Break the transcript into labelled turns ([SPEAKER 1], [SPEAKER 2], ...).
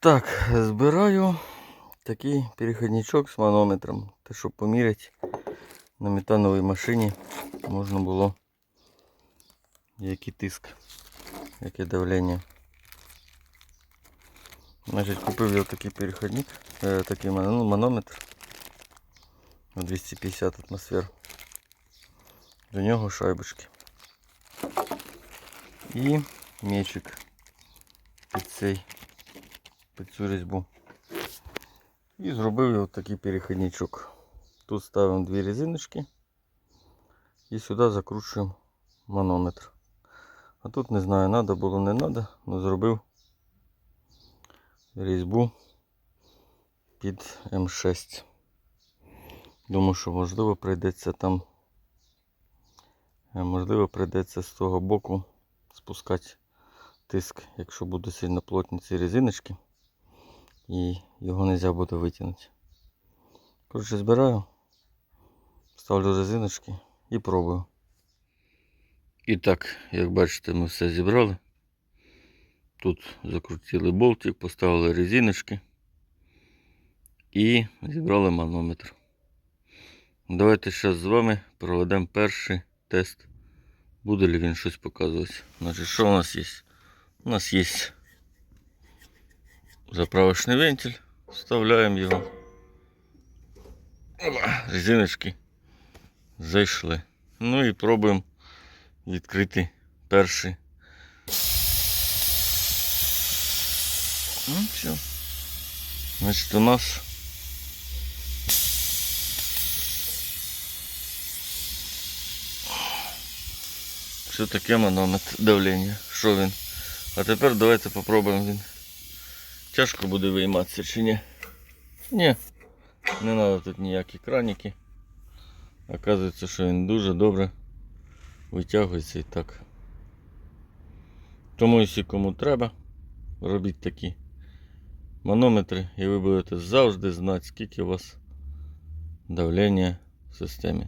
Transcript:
[SPEAKER 1] Так, збираю такий перехідничок з манометром. Те, щоб поміряти на метановій машині можна було який тиск, яке давлення. Значить, купив я такий перехідник, е, такий ну, манометр на 250 атмосфер. До нього шайбочки. І мечик під цей, під цю різьбу. І зробив я такий перехідничок. Тут ставимо дві резиночки і сюди закручуємо манометр. А тут не знаю, треба було, не треба, але зробив різьбу під М6. Думаю, що можливо прийдеться там, е, можливо, прийдеться з того боку спускати тиск, якщо будуть сильно плотні ці резиночки, і його не можна буде витягнути. Коротше, збираю, ставлю резиночки і пробую. І так, як бачите, ми все зібрали. Тут закрутили болтик, поставили резиночки і зібрали манометр. Давайте зараз з вами проведемо перший тест. Буде ли він щось показувати. Значить, що у нас є? У нас є заправочний вентиль. Вставляємо його. Резиночки зайшли. Ну і пробуємо відкрити перший. Ну, все. Значить, у нас все таке манометр давлення. Що? А тепер давайте попробуємо він. Тяжко буде вийматися чи ні? Ні. Не треба тут ніякі краніки. Оказується, що він дуже добре витягується і так. Тому, якщо кому треба, робіть такі манометри і ви будете завжди знати, скільки у вас давлення в системі.